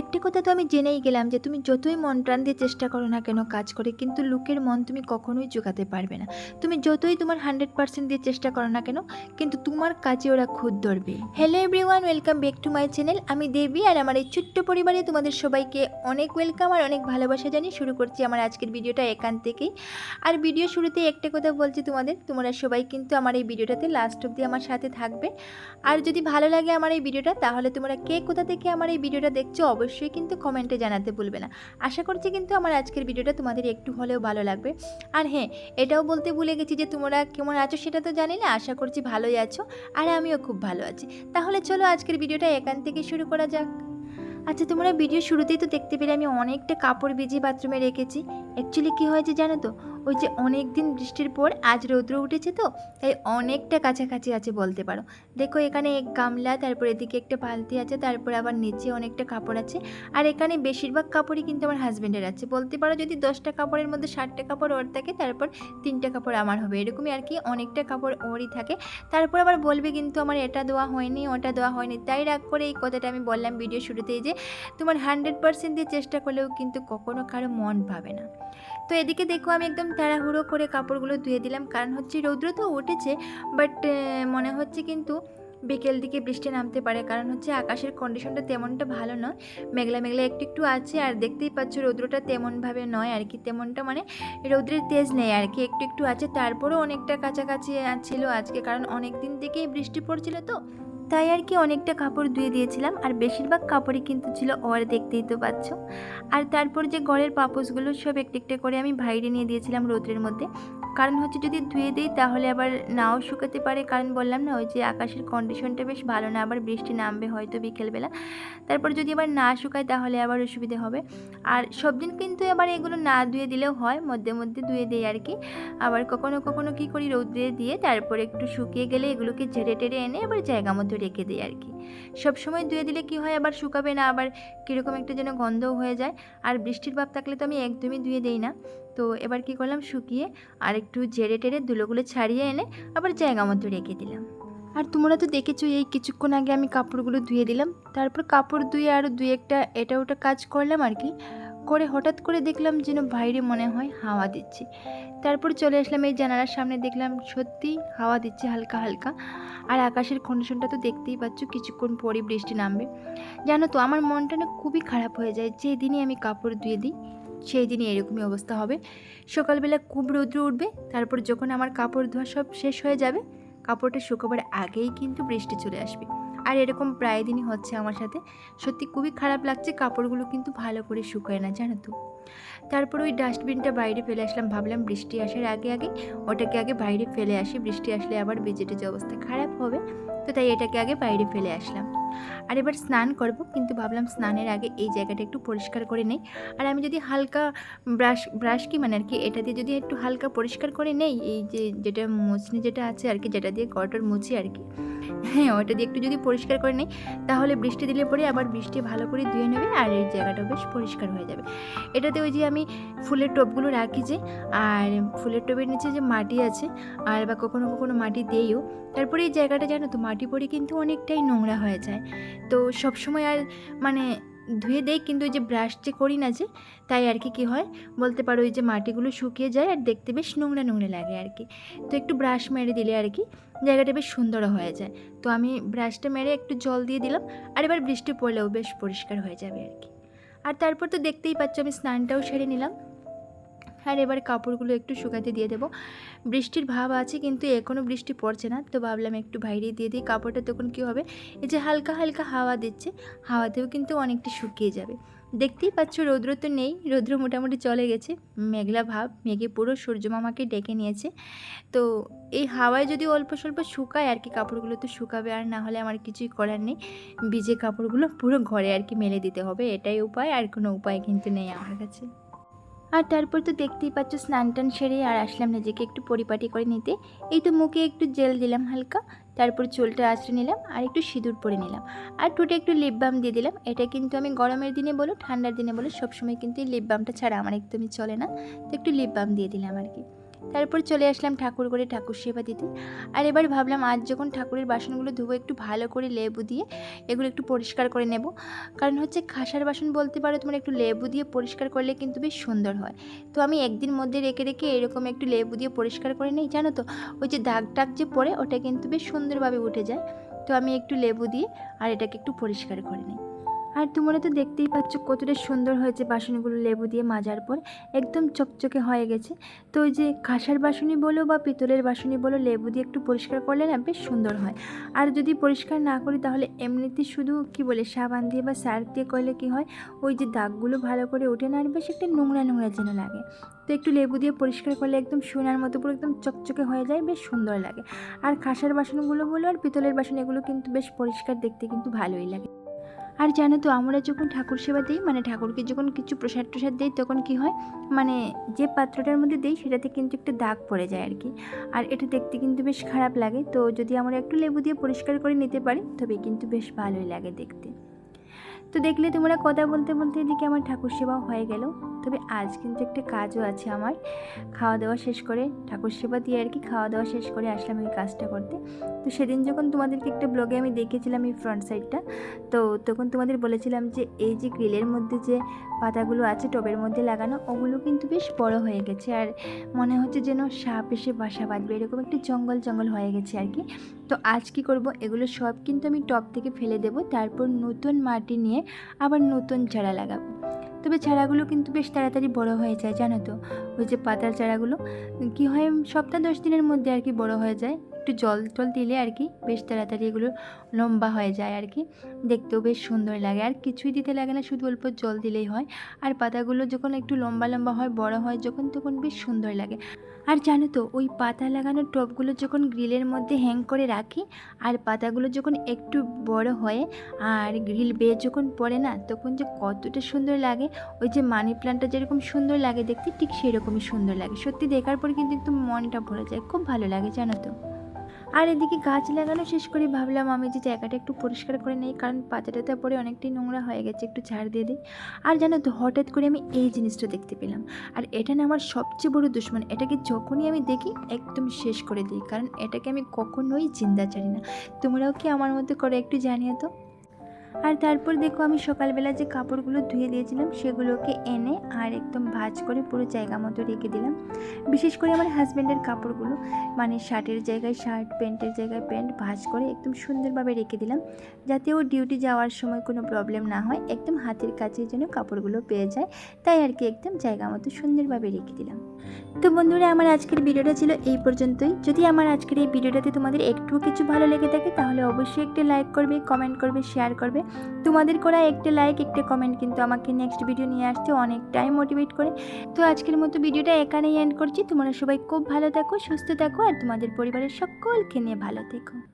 একটি কথা তো আমি জেনেই গেলাম যে তুমি যতই মন প্রাণ দিয়ে চেষ্টা করো না কেন কাজ করে, কিন্তু লোকের মন তুমি কখনোই জোগাতে পারবে না। তুমি যতই তোমার হান্ড্রেড পার্সেন্ট দিয়ে চেষ্টা করো না কেন, কিন্তু তোমার কাজে ওরা খুদ ধরবে। Hello everyone welcome back to my channel আমি দেবী আর আমার এই ছোট্ট পরিবারে তোমাদের সবাইকে অনেক ওয়েলকাম আর অনেক ভালোবাসা জানিয়ে শুরু করছি আমার আজকের ভিডিওটা এখান থেকেই। আর ভিডিও শুরুতে একটা কথা বলছি তোমাদের, তোমরা সবাই কিন্তু আমার এই ভিডিওটাতে লাস্ট অবধি আমার সাথে থাকবে। আর যদি ভালো লাগে আমার এই ভিডিওটা, তাহলে তোমরা কে কোথা থেকে আমার এই ভিডিওটা দেখছ অবশ্যই কিন্তু কমেন্টে জানাতে ভুলবে না। আশা করছি কিন্তু আমার আজকের ভিডিওটা তোমাদের একটু হলেও ভালো লাগবে। আর হ্যাঁ এটাও বলতে ভুলে গেছি যে তোমরা কেমন আছো সেটা তো জানি না, আশা করছি ভালোই আছো আর আমিও খুব ভালো আছি। তাহলে চলো আজকের ভিডিওটা এখান থেকে শুরু করা যাক। আচ্ছা তোমরা ভিডিও শুরুতেই তো দেখতে পেলে আমি অনেকটা কাপড় ভিজিয়ে বাথরুমে রেখেছি। অ্যাকচুয়ালি কী হয়েছে জানো তো? ওই যে অনেক দিন বৃষ্টির পর আজ রৌদ্র উঠেছে তো, তাই অনেকটা কাছাকাছি আছে বলতে পারো। দেখো এখানে এক গামলা, তারপর এদিকে একটা বালতি আছে, তারপর আবার নিচে অনেকটা কাপড় আছে। আর এখানে বেশিরভাগ কাপড়ই কিন্তু আমার হাজব্যান্ডের আছে। বলতে পারো যদি দশটা কাপড়ের মধ্যে ষাটটা কাপড় ওর থাকে, তারপর তিনটা কাপড় আমার হবে। এরকমই আর কি অনেকটা কাপড় ওরই থাকে। তারপর আবার বলবে কিন্তু আমার এটা দেওয়া হয়নি, ওটা দেওয়া হয়নি। তাই রাগ করে এই কথাটা আমি বললাম ভিডিও শুরুতেই যে, তোমার হান্ড্রেড পার্সেন্ট দিয়ে চেষ্টা করলেও কিন্তু কখনো কারও মন পাবে না। তো এদিকে দেখো আমি একদম তাড়াহুড়ো করে কাপড়গুলো ধুয়ে দিলাম। কারণ হচ্ছে রৌদ্র তো উঠেছে বাট মনে হচ্ছে কিন্তু বিকেল দিকে বৃষ্টি নামতে পারে। কারণ হচ্ছে আকাশের কন্ডিশনটা তেমনটা ভালো নয়। মেঘলা মেঘলা একটু একটু আছে আর দেখতেই পাচ্ছ রৌদ্রটা তেমনভাবে নয় আর কি। তেমনটা মানে রৌদ্রের তেজ নেই আর কি, একটু একটু আছে। তারপরেও অনেকটা কাছাকাছি ছিল আজকে। কারণ অনেক দিন থেকেই বৃষ্টি পড়ছিল তো। তাই আর কি অনেকটা কাপড় ধুয়ে দিয়েছিলাম, আর বেশিরভাগ কাপড়ই কিন্তু ছিল ওর দেখতেই তো পাচ্ছ। আর তারপর যে গড়ের পাপোসগুলো সব একটু একটা করে আমি বাইরে নিয়ে দিয়েছিলাম রোদ্রের মধ্যে। কারণ হচ্ছে যদি ধুয়ে দিই তাহলে আবার নাও শুকাতে পারে। কারণ বললাম না, ওই যে আকাশের কন্ডিশনটা বেশ ভালো না, আবার বৃষ্টি নামবে হয়তো বিকেলবেলা। তারপর যদি আবার না শুকায় তাহলে আবার অসুবিধে হবে। আর সব দিন কিন্তু আবার এগুলো না ধুয়ে দিলেও হয়, মধ্যে মধ্যে ধুয়ে দিই আর কি। আবার কখনো কখনো কী করি, রৌদ্রে দিয়ে তারপর একটু শুকিয়ে গেলে এগুলোকে ঝেড়ে টেড়ে এনে আবার জায়গা মতো রেখে দিই আর কি। সবসময় ধুয়ে দিলে কি হয়, আবার শুকাবে না, আবার কীরকম একটা যেন গন্ধও হয়ে যায়। আর বৃষ্টির ভাব থাকলে তো আমি একদমই ধুয়ে দিই না। তো এবার কি করলাম? শুকিয়ে আর একটু জেরে টেরে ধুলোগুলো ছাড়িয়ে এনে আবার জায়গা মতো রেখে দিলাম। আর তোমরা তো দেখেছ, এই কিছুক্ষণ আগে আমি কাপড়গুলো ধুয়ে দিলাম। তারপর কাপড় ধুয়ে আরও দুই একটা এটা ওটা কাজ করলাম আর কি। করে হঠাৎ করে দেখলাম যেন বাইরে মনে হয় হাওয়া দিচ্ছে। তারপর চলে আসলাম এই জানালার সামনে, দেখলাম সত্যি হাওয়া দিচ্ছে হালকা হালকা। আর আকাশের কন্ডিশনটা তো দেখতেই পাচ্ছ, কিছুক্ষণ পরই বৃষ্টি নামবে। জানো তো, আমার মনটা না খুবই খারাপ হয়ে যায়, যেদিনই আমি কাপড় ধুয়ে দিই। সেই দিনই এরকমই অবস্থা হবে। সকালবেলা খুব রৌদ্র উঠবে, তারপর যখন আমার কাপড় ধোয়া সব শেষ হয়ে যাবে, কাপড়টা শুকাবার আগেই কিন্তু বৃষ্টি চলে আসবে। আর এরকম প্রায় দিনই হচ্ছে আমার সাথে। সত্যি খুবই খারাপ লাগছে, কাপড়গুলো কিন্তু ভালো করে শুকায় না, জানো তো। তারপর ওই ডাস্টবিনটা বাইরে ফেলে আসলাম, ভাবলাম বৃষ্টি আসার আগে আগে ওটাকে আগে বাইরে ফেলে আসি, বৃষ্টি আসলে আবার বেজে টেজে অবস্থা খারাপ হবে। তো তাই এটাকে আগে বাইরে ফেলে আসলাম। আর এবার স্নান করব, কিন্তু ভাবলাম স্নানের আগে এই জায়গাটা একটু পরিষ্কার করে নেই। আর আমি যদি হালকা ব্রাশ ব্রাশ কি মানে আর কি, এটা দিয়ে যদি একটু হালকা পরিষ্কার করে নেই, এই যে যেটা মুছনি যেটা আছে আর কি, যেটা দিয়ে কটর মুছি আর কি। হ্যাঁ ওটা দিয়ে একটু যদি পরিষ্কার করে নেই, তাহলে বৃষ্টি দিলে পরে আবার বৃষ্টি ভালো করে ধুয়ে নেবে আর এই জায়গাটা বেশ পরিষ্কার হয়ে যাবে। এটাতে ওই যে আমি ফুলের টবগুলো রাখি যে, আর ফুলের টবের নিচে যে মাটি আছে, আর বা কখনো কখনো মাটি দিয়েও, তারপরে এই জায়গাটা জানো তো, মাটি পড়ে কিন্তু অনেকটাই নোংরা হয়ে যায়। তো সবসময় আর মানে ধুয়ে দেই, কিন্তু ওই যে ব্রাশ যে করি না যে, তাই আর কি, কী হয়? বলতে পারো ওই যে মাটিগুলো শুকিয়ে যায় আর দেখতে বেশ নোংরা নোংরা লাগে আর কি। তো একটু ব্রাশ মেরে দিলে আর কি, জায়গাটা বেশ সুন্দরও হয়ে যায়। তো আমি ব্রাশটা মেরে একটু জল দিয়ে দিলাম, আর এবার বৃষ্টি পড়লেও বেশ পরিষ্কার হয়ে যাবে আর কি। আর তারপর তো দেখতেই পাচ্ছ আমি স্নানটাও সেরে নিলাম। আর এবার কাপড়গুলো একটু শুকাতে দিয়ে দেবো। বৃষ্টির ভাব আছে কিন্তু এখনও বৃষ্টি পড়ছে না, তো ভাবলাম একটু বাইরে দিয়ে দিই। কাপড়টা তখন কী হবে? এই যে হালকা হালকা হাওয়া দিচ্ছে, হাওয়াতেও কিন্তু অনেকটা শুকিয়ে যাবে। দেখতেই পাচ্ছ রৌদ্র তো নেই, রৌদ্র মোটামুটি চলে গেছে। মেঘলা ভাব, মেঘে পুরো সূর্যমামাকে ডেকে নিয়েছে। তো এই হাওয়ায় যদি অল্প স্বল্প শুকায় আর কি, কাপড়গুলো তো শুকাবে আর না হলে আমার কিছুই করার নেই। ভিজে কাপড়গুলো পুরো ঘরে আর কি মেলে দিতে হবে, এটাই উপায়, আর কোনো উপায় কিন্তু নেই আমার কাছে। আর তারপর তো দেখতেই পাচ্ছ স্নান টান সেরে আর আসলাম নিজেকে একটু পরিপাটি করে নিতে। এই তো মুখে একটু জেল দিলাম হালকা, তারপর চুলটা আঁচড়ে নিলাম আর একটু সিঁদুর পরে নিলাম। আর ঠোঁটে একটু লিপ বাম দিয়ে দিলাম। এটা কিন্তু আমি গরমের দিনে বলো, ঠান্ডার দিনে বলো, সবসময় কিন্তু এই লিপ বামটা ছাড়া আমার একদমই চলে না। তো একটু লিপ বাম দিয়ে দিলাম আর কি। তারপর চলে আসলাম ঠাকুর করে ঠাকুর সেবা দিতে। আর এবার ভাবলাম আজ যখন ঠাকুরের বাসনগুলো ধুবো, একটু ভালো করে লেবু দিয়ে এগুলো একটু পরিষ্কার করে নেব। কারণ হচ্ছে খাসার বাসন বলতে পারো তোমার, একটু লেবু দিয়ে পরিষ্কার করলে কিন্তু বেশ সুন্দর হয়। তো আমি একদিন মধ্যে রেখে রেখে এরকম একটু লেবু দিয়ে পরিষ্কার করে নিই, জানো তো? ওই যে দাগ টাগ যে পড়ে, ওটা কিন্তু বেশ সুন্দরভাবে উঠে যায়। তো আমি একটু লেবু দিয়ে আর এটাকে একটু পরিষ্কার করে নিই। আর তোমরা তো দেখতেই পাচ্ছ কতটা সুন্দর হয়েছে বাসনগুলো লেবু দিয়ে মাজার পর। একদম চকচকে হয়ে গেছে। তো ওই যে কাঁসার বাসনই বলো বা পিতলের বাসনই বলো, লেবু দিয়ে একটু পরিষ্কার করলে না বেশ সুন্দর হয়। আর যদি পরিষ্কার না করি তাহলে এমনিতে শুধু কি বলে, সাবান দিয়ে বা সার্ফ দিয়ে করলে কি হয়? ওই যে দাগগুলো ভালো করে ওঠে না আর বেশ একটা নোংরা নোংরা যেন লাগে। তো একটু লেবু দিয়ে পরিষ্কার করলে একদম সোনার মতো পুরো একদম চকচকে হয়ে যায়, বেশ সুন্দর লাগে। আর খাসার বাসনগুলো বলো আর পিতলের বাসন, এগুলো কিন্তু বেশ পরিষ্কার দেখতে কিন্তু ভালোই লাগে। আর জানো তো, আমরা যখন ঠাকুর সেবা দিই মানে ঠাকুরকে যখন কিছু প্রসাদ টসাদ দিই, তখন কি হয় মানে যে পাত্রটার মধ্যে দিই, সেটাতে কিন্তু একটু দাগ পড়ে যায় আর কি। আর এটা দেখতে কিন্তু বেশ খারাপ লাগে। তো যদি আমরা একটু লেবু দিয়ে পরিষ্কার করে নিতে পারি তবে কিন্তু বেশ ভালোই লাগে দেখতে। তো দেখলে তোমরা কথা বলতে বলতে এদিকে আমার ঠাকুর সেবাও হয়ে গেল। তবে আজ কিন্তু একটা কাজও আছে আমার। খাওয়া দাওয়া শেষ করে ঠাকুর সেবা দিয়ে আর কি খাওয়া দাওয়া শেষ করে আসলাম এই কাজটা করতে। তো সেদিন যখন তোমাদেরকে একটা ব্লগে আমি দেখেছিলাম এই ফ্রন্ট সাইডটা তো তখন তোমাদের বলেছিলাম যে এই যে গ্রিলের মধ্যে যে পাতাগুলো আছে টবের মধ্যে লাগানো, ওগুলো কিন্তু বেশ বড় হয়ে গেছে। আর মনে হচ্ছে যেন সাপ এসে বাসা বাঁধবে, এরকম একটু জঙ্গল জঙ্গল হয়ে গেছে আর কি। তো আজ কি করব, এগুলো সব কিন্তু আমি টব থেকে ফেলে দেব, তারপর নতুন মাটি নিয়ে আবার নতুন চারা লাগাবো। তবে চারাগুলো কিন্তু বেশ তাড়াতাড়ি বড় হয়ে যায়, জানো তো? ওই যে পাতার চারাগুলো, কি হয় সপ্তাহ দশ দিনের মধ্যে আর কি বড় হয়ে যায়। একটু জল টল দিলে আর কি বেশ তাড়াতাড়ি এগুলো লম্বা হয়ে যায় আর কি। দেখতেও বেশ সুন্দর লাগে। আর কিছুই দিতে লাগে না, শুধু অল্প জল দিলেই হয়। আর পাতাগুলো যখন একটু লম্বা লম্বা হয়, বড় হয়, যখন তখন বেশ সুন্দর লাগে। আর জানো তো, ওই পাতা লাগানো টবগুলো যখন গ্রিলের মধ্যে হ্যাং করে রাখি, আর পাতাগুলো যখন একটু বড় হয়, আর গ্রিল বেয়ে যখন পড়ে না, তখন যে কতটা সুন্দর লাগে, ওই যে মানি প্লান্টটা যেরকম সুন্দর লাগে দেখতে, ঠিক সেরকমই সুন্দর লাগে। সত্যি দেখার পর কিন্তু একটু মনটা ভরে যায়, খুব ভালো লাগে, জানো তো। আর এদিকে গাছ লাগানো শেষ করে ভাবলাম আমি যে জায়গাটা একটু পরিষ্কার করে নিই, কারণ পাতাটাতে পরে অনেকটাই নোংরা হয়ে গেছে, একটু ঝাড় দিয়ে দিই। আর জানো তো, হঠাৎ করে আমি এই জিনিসটা দেখতে পেলাম। আর এটা না আমার সবচেয়ে বড় দুশ্মন, এটাকে যখনই আমি দেখি একদম শেষ করে দিই, কারণ এটাকে আমি কখনোই চিন্তা ছাড়ি না। তোমরাও কি আমার মধ্যে করে একটু জানিয়ে তো আর তারপর দেখো আমি সকালবেলা যে কাপড়গুলো ধুয়ে দিয়েছিলাম, সেগুলোকে এনে আর একদম ভাজ করে পুরো জায়গা মতো রেখে দিলাম। বিশেষ করে আমার হাজব্যান্ডের কাপড়গুলো মানে শার্টের জায়গায় শার্ট প্যান্টের জায়গায় প্যান্ট ভাজ করে একদম সুন্দরভাবে রেখে দিলাম, যাতে ও ডিউটি যাওয়ার সময় কোনো প্রবলেম না হয়, একদম হাতের কাছে যেন কাপড়গুলো পেয়ে যায়, তাই আর কি একদম জায়গা মতো সুন্দরভাবে রেখে দিলাম। তো বন্ধুরা, আমার আজকের ভিডিওটা ছিল এই পর্যন্তই। যদি আমার আজকের এই ভিডিওটাতে তোমাদের একটুও কিছু ভালো লেগে থাকে, তাহলে অবশ্যই একটা লাইক করবে কমেন্ট করবে শেয়ার করবে তোমাদের করা একটা লাইক একটা কমেন্ট কিন্তু আমাকে নেক্সট ভিডিও নিয়ে আসতে অনেকটাই মোটিভেট করে। তো আজকের মতো ভিডিওটা এখানেই এন্ড করছি। তোমরা সবাই খুব ভালো থাকো, সুস্থ থাকো, আর তোমাদের পরিবারের সকলকে নিয়ে ভালো থেকো।